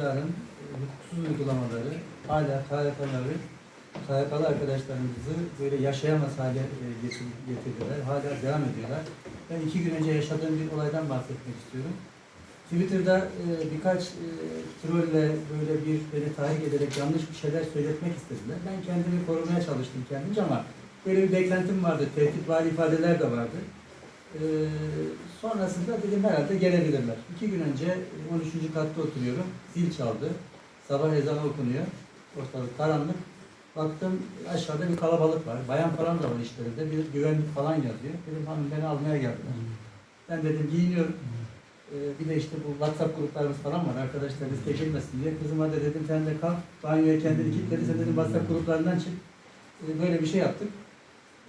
iktidarın e, hukuksuz uygulamaları hala KYK'ları, KYK'lı arkadaşlarımızı böyle yaşayamaz hale getir- getirdiler. Hala devam ediyorlar. Ben iki gün önce yaşadığım bir olaydan bahsetmek istiyorum. Twitter'da e, birkaç e, trolle böyle bir beni tahrik ederek yanlış bir şeyler söyletmek istediler. Ben kendimi korumaya çalıştım kendimce ama böyle bir beklentim vardı. Tehditvari ifadeler de vardı. Ee, sonrasında dedim herhalde gelebilirler. İki gün önce e, 13. katta oturuyorum. Zil çaldı. Sabah ezanı okunuyor. Ortalık karanlık. Baktım aşağıda bir kalabalık var. Bayan falan da var işlerinde. Bir güvenlik falan yazıyor. Dedim hanım beni almaya geldiler. Ben dedim giyiniyorum. Ee, bir de işte bu WhatsApp gruplarımız falan var. Arkadaşlarınız çekilmesin diye. Kızıma da dedim sen de kalk. Banyoya kendini kilitledi. Sen dedim WhatsApp gruplarından çık. Ee, böyle bir şey yaptık.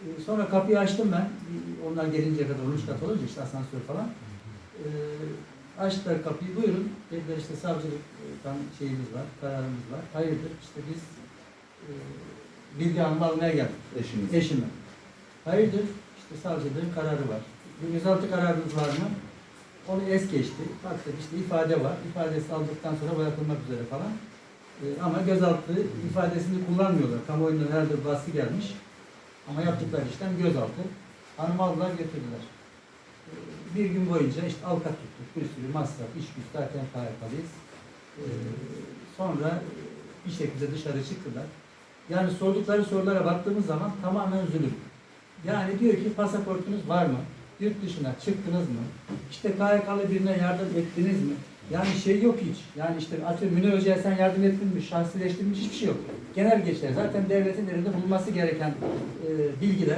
Ee, Sonra kapıyı açtım ben. Onlar gelinceye kadar 13 kat olunca işte asansör falan. Ee, açtılar kapıyı. Buyurun. Dediler işte savcılıktan şeyimiz var, kararımız var. Hayırdır işte biz e, Bilge Hanım'ı almaya geldik. Eşiniz. Eşime. Hayırdır işte savcılığın kararı var. Bir gözaltı kararınız var mı? Onu es geçti. Baktık işte ifade var. İfadesi aldıktan sonra bırakılmak üzere falan. Ee, ama gözaltı ifadesini kullanmıyorlar. Kamuoyundan herhalde baskı gelmiş. Ama yaptıkları işlem gözaltı. Hanımı aldılar getirdiler. Ee, Bir gün boyunca işte avukat tuttuk. Bir sürü masraf, iş güç zaten KYK'lıyız. Ee, Sonra bir şekilde dışarı çıktılar. Yani sordukları sorulara baktığımız zaman tamamen zulüm. Yani diyor ki pasaportunuz var mı? Yurt dışına çıktınız mı? İşte KYK'lı birine yardım ettiniz mi? Yani şey yok hiç. Yani işte atıyorum Münir Hoca'ya sen yardım ettin mi? Şahsileştirilmiş hiçbir şey yok. Genel geçer. Zaten devletin elinde bulunması gereken e, bilgiler.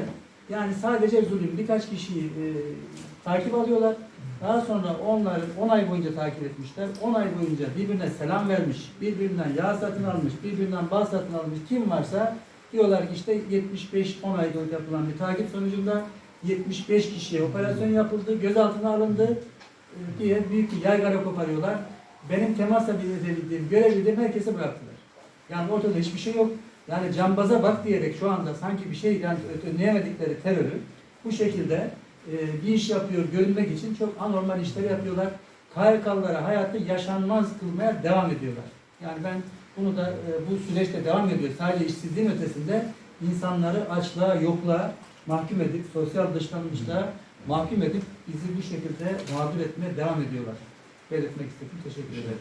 Yani sadece zulüm. Birkaç kişiyi e, takip alıyorlar. Daha sonra onları 10 ay boyunca takip etmişler. 10 ay boyunca birbirine selam vermiş, birbirinden yağ satın almış, birbirinden bal satın almış kim varsa diyorlar ki işte 75 10 ay boyunca yapılan bir takip sonucunda 75 kişiye operasyon yapıldı, gözaltına alındı e, diye büyük bir yaygara koparıyorlar. Benim temas edebildiğim, görebildiğim herkese bıraktılar. Yani ortada hiçbir şey yok. Yani cambaza bak diyerek şu anda sanki bir şey yani önleyemedikleri terörü bu şekilde e, bir iş yapıyor görünmek için çok anormal işler yapıyorlar. KYK'lılara hayatı yaşanmaz kılmaya devam ediyorlar. Yani ben bunu da e, bu süreçte devam ediyor. Sadece işsizliğin ötesinde insanları açlığa, yokluğa mahkum edip, sosyal dışlanmışlığa mahkum edip bizi bu şekilde mağdur etmeye devam ediyorlar. Belirtmek istedim. Teşekkür ederim.